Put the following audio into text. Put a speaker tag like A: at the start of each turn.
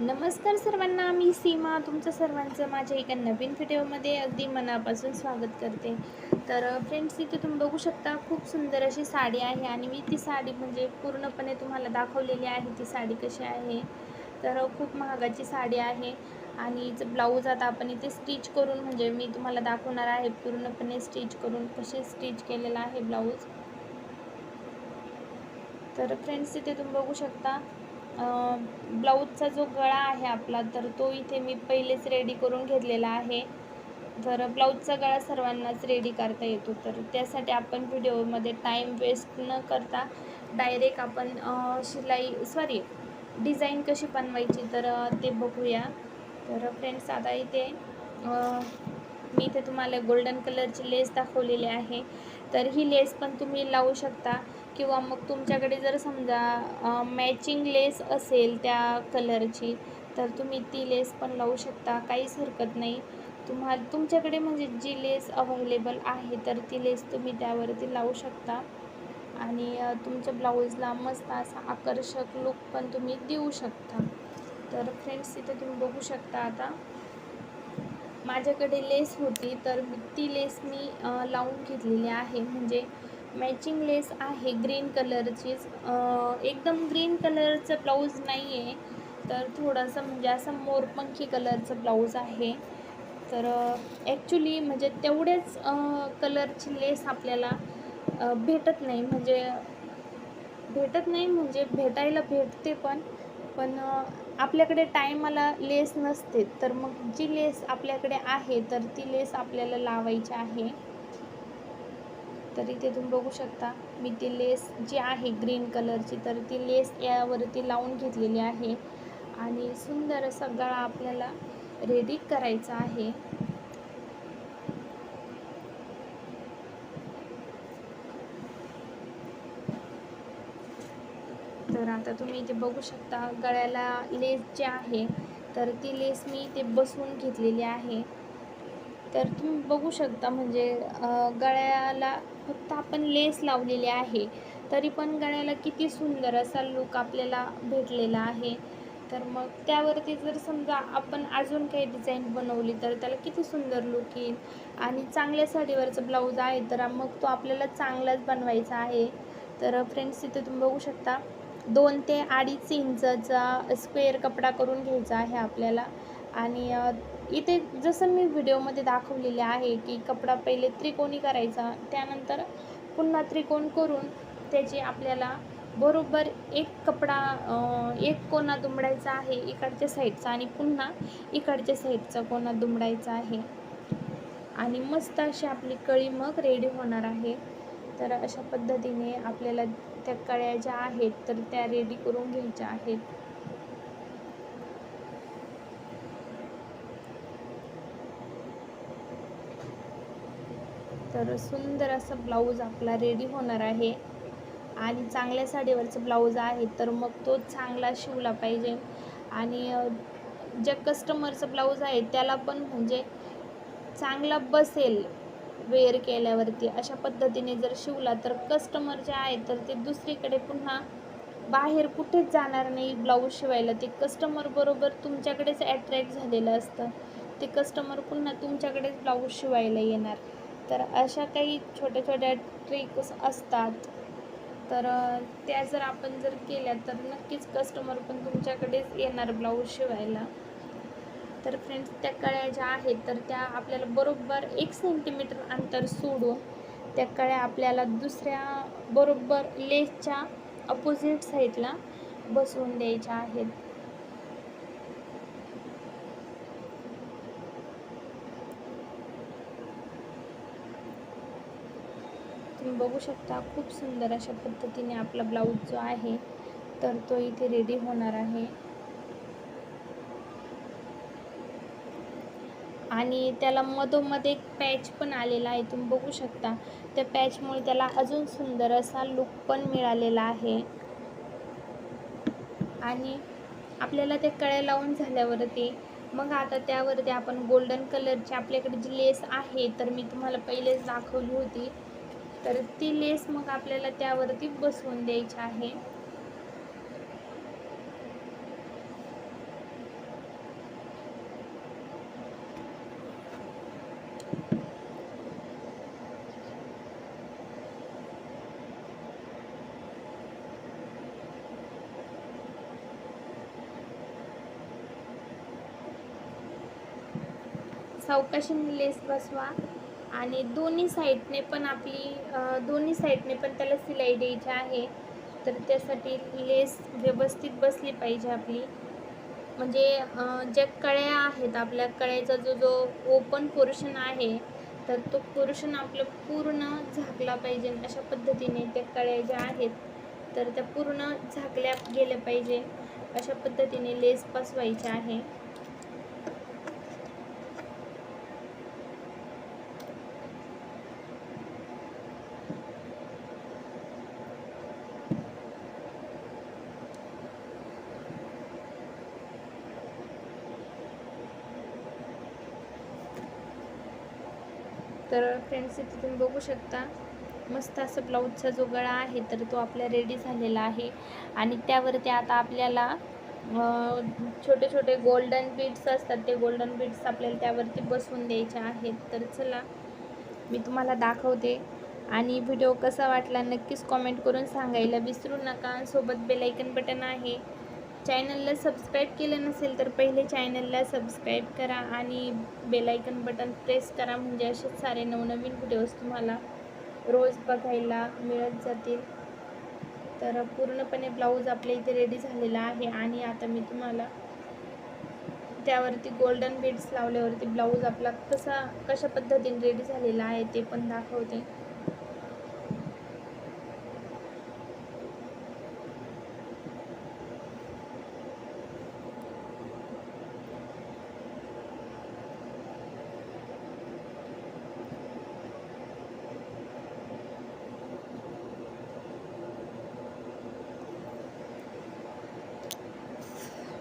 A: नमस्कार सर्वांना मी सीमा तुमचं सर्वांचं माझ्या एका नवीन व्हिडिओमध्ये अगदी मनापासून स्वागत करते. तर फ्रेंड्स इथे तुम्ही बघू शकता खूप सुंदर अशी साडी आहे आणि मी ती साडी म्हणजे पूर्णपणे तुम्हाला दाखवलेली आहे ती साडी कशी आहे. तर खूप महागाची साडी आहे आणि ब्लाऊज आता आपण इथे स्टिच करून म्हणजे मी तुम्हाला दाखवणार आहे पूर्णपणे स्टिच करून कसे स्टिच केलेलं आहे ब्लाऊज. तर फ्रेंड्स इथे तुम्ही बघू शकता ब्लाऊजचा जो गळा आहे आपला तर तो इथे मी पहिलेच रेडी करून घेतलेला आहे. तर ब्लाऊजचा गळा सर्वांनाच रेडी करता येतो. तर त्यासाठी आपण व्हिडिओमध्ये टाईम वेस्ट न करता डायरेक्ट आपण शिलाई सॉरी डिझाईन कशी बनवायची तर ते बघूया. तर फ्रेंड्स आता इथे मी इथे तुम्हाला गोल्डन कलरची लेस दाखवलेली आहे. तर ही लेस पण तुम्ही लावू शकता. किंवा मग तुमच्याकडे जर समजा मॅचिंग लेस असेल त्या कलरची तर तुम्ही ती लेस पण लावू शकता. काहीच हरकत नाही. तुम्हाला तुमच्याकडे म्हणजे जी लेस अवेलेबल आहे तर ती लेस तुम्ही त्यावरती लावू शकता. आणि तुमच्या ब्लाऊजला मस्त असा आकर्षक लुक पण तुम्ही देऊ शकता. तर फ्रेंड्स इथे तुम्ही बघू शकता आता. माझ्याकडे लेस होती तर ती लेस मी लावून घेतलेली आहे. म्हणजे मॅचिंग लेस आहे ग्रीन कलरचीच एकदम ग्रीन कलरचं ब्लाऊज नाही आहे तर थोडंसं म्हणजे असं मोरपंखी कलरचं ब्लाऊज आहे. तर ॲक्च्युली म्हणजे तेवढ्याच कलरची लेस आपल्याला भेटत नाही. म्हणजे भेटत नाही म्हणजे भेटायला भेटते पण पण आपल्याकडे टायमाला लेस नसते तर मग जी लेस आपल्याकडे आहे तर ती लेस आपल्याला लावायची आहे. तर इथे तुम्ही बघू शकता मी ती लेस जी आहे ग्रीन कलरची तर ती लेस यावरती लावून घेतलेली आहे. आणि सुंदर असा गळा आपल्याला रेडी करायचा आहे. तर आता तुम्ही इथे बघू शकता गळ्याला लेस जे आहे तर ती लेस मी इथे बसवून घेतलेली आहे. तर तुम्ही बघू शकता म्हणजे गळ्याला फक्त आपण लेस लावलेली आहे तरी पण गळ्याला किती सुंदर असा लुक आपल्याला भेटलेला आहे. तर मग त्यावरती जर समजा आपण अजून काही डिझाईन बनवली तर त्याला किती सुंदर लुक येईल. आणि चांगल्या साडीवरचं ब्लाऊज आहे तर मग तो आपल्याला चांगलाच बनवायचा आहे. तर फ्रेंड्स इथे तुम्ही बघू शकता दोन ते अडीच इंचाचा स्क्वेअर कपडा करून घ्यायचा आहे आपल्याला. आणि इथे जसं मी व्हिडिओमध्ये दाखवलेले आहे की कपडा पहिले त्रिकोणी करायचा त्यानंतर पुन्हा त्रिकोण करून त्याची आपल्याला बरोबर एक कपडा एक कोणा दुमडायचा आहे इकडच्या साईडचा आणि पुन्हा इकडच्या साईडचा कोणा दुमडायचा आहे. आणि मस्त अशी आपली कळी मग रेडी होणार आहे. तर अशा पद्धतीने आपल्याला त्या कळ्या ज्या आहेत तर त्या रेडी करून घ्यायच्या आहेत. तर सुंदर असं ब्लाऊज आपला रेडी होणार आहे. आणि चांगल्या साडीवरचं ब्लाऊज आहे तर मग तो चांगला शिवला पाहिजे. आणि ज्या कस्टमरचं ब्लाऊज आहे त्याला पण म्हणजे चांगला बसेल. वेअर केल्यावरती अशा पद्धतीने जर शिवला तर कस्टमर जे आहे तर ते दुसरीकडे पुन्हा बाहेर कुठेच जाणार नाही ब्लाऊज शिवायला. ते कस्टमर बरोबर तुमच्याकडेच ॲट्रॅक्ट झालेलं असतं. ते कस्टमर पुन्हा तुमच्याकडेच ब्लाऊज शिवायला येणार. तर अशा काही छोट्या छोट्या ट्रिक्स असतात. तर त्या जर आपण जर केल्या तर नक्कीच कस्टमर पण तुमच्याकडेच येणार ब्लाऊज शिवायला. तर फ्रेंड्स त्या कळ्या ज्या आहेत तर त्या आपल्याला बरोबर एक सेंटीमीटर अंतर सोडून त्या कळ्या आपल्याला दुसऱ्या बरोबर लेसच्या अपोजिट साईडला बसवून द्यायच्या आहेत. तुम्ही बघू शकता खूप सुंदर अशा पद्धतीने आपला ब्लाऊज जो आहे तर तो इथे रेडी होणार आहे. आणि त्याला मधोमध एक पॅच पण आलेला आहे तुम्ही बघू शकता. त्या पॅचमुळे त्याला अजून सुंदर असा लुक पण मिळालेला आहे. आणि आपल्याला त्या कळ्या लावून झाल्यावरती मग आता त्यावरती आपण गोल्डन कलरची आपल्याकडे जी लेस आहे तर मी तुम्हाला पहिलेच दाखवली होती. तर ती लेस मग आपल्याला त्यावरती बसवून द्यायची आहे. सावकाशीने लेस बसवा आणि दोन्ही साईडने पण आपली दोन्ही साईडने पण त्याला सिलाई द्यायची आहे. तर त्यासाठी लेस व्यवस्थित बसली पाहिजे आपली. म्हणजे ज्या कळ्या आहेत आपल्या कळ्याचा जो जो ओपन पोर्शन आहे तर तो पोर्शन आपलं पूर्ण झाकला पाहिजे अशा पद्धतीने त्या कळ्या ज्या आहेत तर त्या पूर्ण झाकल्या गेल्या पाहिजे. अशा पद्धतीने लेस बसवायची आहे. तर फ्रेंड्स इथे तुम्ही बघू शकता. मस्त असं ब्लाऊजचा जो गळा आहे तर तो आपला रेडी झालेला आहे. आणि त्यावरती आता आपल्याला छोटे छोटे गोल्डन बीड्स असतात ते गोल्डन बीड्स आपल्याला त्यावरती बसवून द्यायचे आहेत. तर चला मी तुम्हाला दाखवते. आणि व्हिडिओ कसा वाटला नक्कीच कॉमेंट करून सांगायला विसरू नका. सोबत बेलायकन बटन आहे. चॅनलला सबस्क्राईब केलं नसेल तर पहिले चॅनलला सबस्क्राईब करा आणि बेलायकन बटन प्रेस करा म्हणजे असेच सारे नवनवीन व्हिडिओज तुम्हाला रोज बघायला मिळत जातील. तर पूर्णपणे ब्लाऊज आपल्या इथे रेडी झालेला आहे आणि आता मी तुम्हाला त्यावरती गोल्डन बीड्स लावल्यावरती ब्लाऊज आपला कसा कशा पद्धतीने रेडी झालेला आहे ते पण दाखवते.